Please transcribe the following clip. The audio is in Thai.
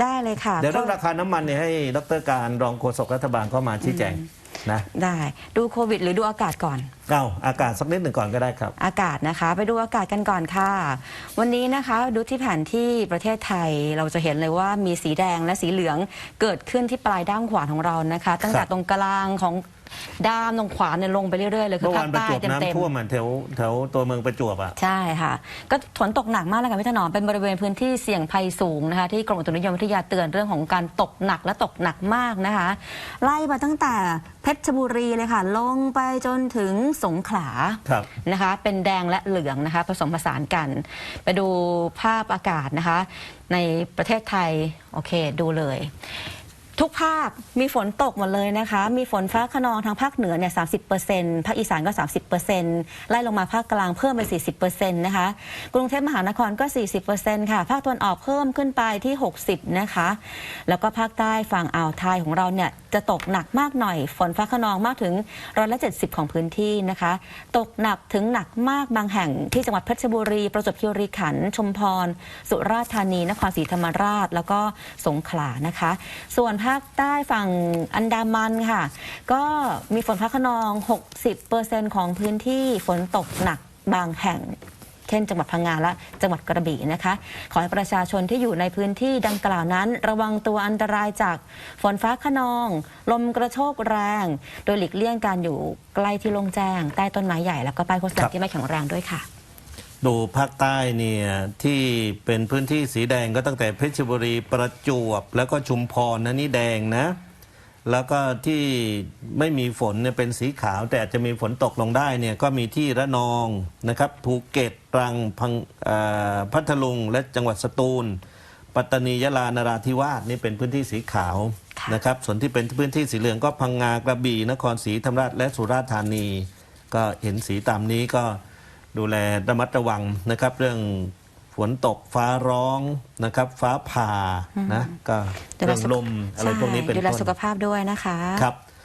ได้เลยค่ะเดี๋ยวเรื่องก็ราคาน้ำมันเนี่ยให้ดรการรองโฆษกรัฐบาลเข้ามาชี้แจงนะได้ดูโควิด หรือดูอากาศก่อนเอ้าอากาศสักนิดหนึ่งก่อนก็ได้ครับ อากาศนะคะ ไปดูอากาศกันก่อนค่ะ วันนี้นะคะดูที่แผนที่ประเทศไทยเราจะเห็นเลยว่ามีสีแดงและสีเหลืองเกิดขึ้นที่ปลายด้ามขวานของเรานะคะ ตั้งแต่ตรงกลางของ ด้ามตรงขวานเนี่ยลงไปเรื่อยๆเลยคือเมื่อวาภาคนประใต้จวบเต็มน้ำท่วมอะแถวแถวตัวเมืองประจวบอะ ๆใช่ค่ะ ก็ฝนตกหนักมากเลยค่ะพี่ถนอมเป็นบริเวณพื้นที่เสี่ยงภัยสูงนะคะที่กรมอุตุนิยมวิทยาเตือนเรื่องของการตกหนักและตกหนักมากนะคะ ไล่มาตั้งแต่เพชรบุรีเลยค่ะ ลงไปจนถึงสงขลา ครับ นะคะเป็นแดงและเหลืองนะคะผสมผสานกัน ไปดูภาพอากาศนะคะ ในประเทศไทย โอเค ดูเลย ทุกภาคมีฝนตกหมดเลยนะคะ มีฝนฟ้าขนองทางภาคเหนือเนี่ยสาภาคอีสานก็ 30 ไล่ลงมาภาคกลางเพิ่มไป 40%นะคะ กรุงเทพมหานครก็ 40%ค่ะ ภาคตะวันออกเพิ่มขึ้นไปที่ 60 นะคะ แล้วก็ภาคใต้ฝั่งอ่าวไทยของเราเนี่ยจะตกหนักมากหน่อย ฝนฟ้าขนองมากถึงร้อยละ 70 ของพื้นที่นะคะ ตกหนักถึงหนักมากบางแห่งที่จังหวัดเพชรบุรี ประจวบคีรีขันธ์ชุมพร สุราษฎร์ธานี นครศรีธรรมราช แล้วก็สงขลานะคะ ส่วนภาคใต้ฝั่งอันดามันค่ะ ก็มีฝนฟ้าขนอง 60%ของพื้นที่ฝนตกหนักบางแห่งเช่นจังหวัดพังงาและจังหวัดกระบี่นะคะ ขอให้ประชาชนที่อยู่ในพื้นที่ดังกล่าวนั้น ระวังตัวอันตรายจากฝนฟ้าขนอง ลมกระโชกแรง โดยหลีกเลี่ยงการอยู่ใกล้ที่โล่งแจ้ง ใต้ต้นไม้ใหญ่แล้วก็ป้ายโฆษครัณาที่ไม่แข็งแรงด้วยค่ะ ดูภาคใต้เนี่ยที่เป็นพื้นที่สีแดงก็ตั้งแต่เพชรบุรีประจวบ แล้วก็ชุมพรนะนี่แดงนะ แล้วก็ที่ไม่มีฝนเนี่ยเป็นสีขาว แต่อาจจะมีฝนตกลงได้เนี่ยก็มีที่ระนองนะครับภูเก็ตตรังพังพัทลุง และจังหวัดสตูล ปัตตานียะลานราธิวาสนี่เป็นพื้นที่สีขาวนะครับส่วนที่เป็นพื้นที่สีเหลืองก็พังงากระบี่นครศรีธรรมราชและสุราษฎร์ธานี ก็เห็นสีตามนี้ก็ ดูแลระมัดระวังนะครับ เรื่องฝนตกฟ้าร้องนะครับ ฟ้าผ่านะก็ดูแลเรื่องสุขลมอะไรพวกนี้เป็นใช่ดูแลต้นสุขภาพด้วยนะคะครับ